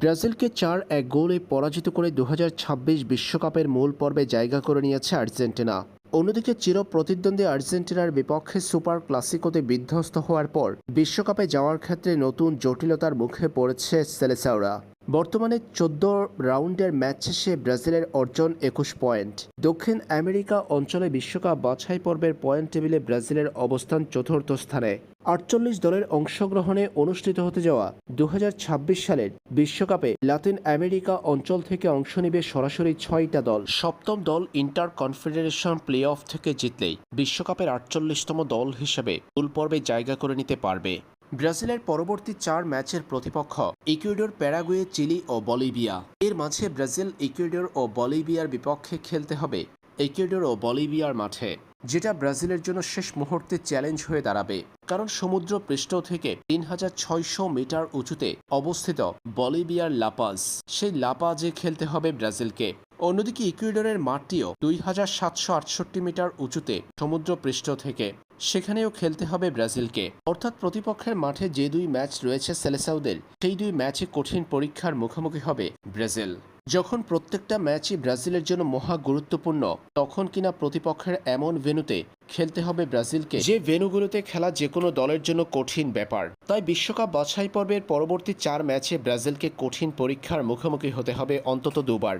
ব্রাজিলকে চার এক গোলে পরাজিত করে দু বিশ্বকাপের মূল পর্বে জায়গা করে নিয়েছে আর্জেন্টিনা। অন্যদিকে চির প্রতিদ্বন্দ্বী আর্জেন্টিনার বিপক্ষে সুপার ক্লাসিকোতে বিধ্বস্ত হওয়ার পর বিশ্বকাপে যাওয়ার ক্ষেত্রে নতুন জটিলতার মুখে পড়েছে সেলেসাওরা। বর্তমানে চোদ্দ রাউন্ডের ম্যাচ শেষে ব্রাজিলের অর্জন একুশ পয়েন্ট। দক্ষিণ আমেরিকা অঞ্চলে বিশ্বকাপ বাছাই পর্বের পয়েন্ট টেবিলে ব্রাজিলের অবস্থান চতুর্থ স্থানে। আটচল্লিশ দলের অংশগ্রহণে অনুষ্ঠিত হতে যাওয়া দু হাজার ছাব্বিশ সালের বিশ্বকাপে লাতিন আমেরিকা অঞ্চল থেকে অংশ নেবে সরাসরি ছয়টা দল। সপ্তম দল ইন্টার কনফেডারেশন প্লে অফ থেকে জিতলেই বিশ্বকাপের আটচল্লিশতম দল হিসেবে মূল পর্বে জায়গা করে নিতে পারবে। ব্রাজিলের পরবর্তী চার ম্যাচের প্রতিপক্ষ ইকুয়েডর, প্যারাগুয়ে, চিলি ও বলিভিয়া। এর মাঝে ব্রাজিল, ইকুয়েডর ও বলিভিয়ার বিপক্ষে খেলতে হবে ইকুয়েডর ও বলিভিয়ার মাঠে, যেটা ব্রাজিলের জন্য শেষ মুহূর্তে চ্যালেঞ্জ হয়ে দাঁড়াবে। কারণ সমুদ্র পৃষ্ঠ থেকে তিন হাজার ছয়শো মিটার উঁচুতে অবস্থিত বলিভিয়ার লাপাজ সেই লাপাজে খেলতে হবে ব্রাজিলকে। অন্যদিকে ইকুয়েডরের মাঠটিও দুই হাজার সাতশো আটষট্টি মিটার উঁচুতে সমুদ্র পৃষ্ঠ থেকে সেখানেও খেলতে হবে ব্রাজিলকে। অর্থাৎ প্রতিপক্ষের মাঠে যে দুই ম্যাচ রয়েছে সেলেসাউদের, সেই দুই ম্যাচে কঠিন পরীক্ষার মুখোমুখি হবে ব্রাজিল। যখন প্রত্যেকটা ম্যাচই ব্রাজিলের জন্য মহা গুরুত্বপূর্ণ, তখন কিনা প্রতিপক্ষের এমন ভেনুতে খেলতে হবে ব্রাজিলকে। যে ভেনুগুলোতে খেলা যে কোনো দলের জন্য কঠিন ব্যাপার। তাই বিশ্বকাপ বাছাই পর্বের পরবর্তী চার ম্যাচে ব্রাজিলকে কঠিন পরীক্ষার মুখোমুখি হতে হবে অন্তত দুবার।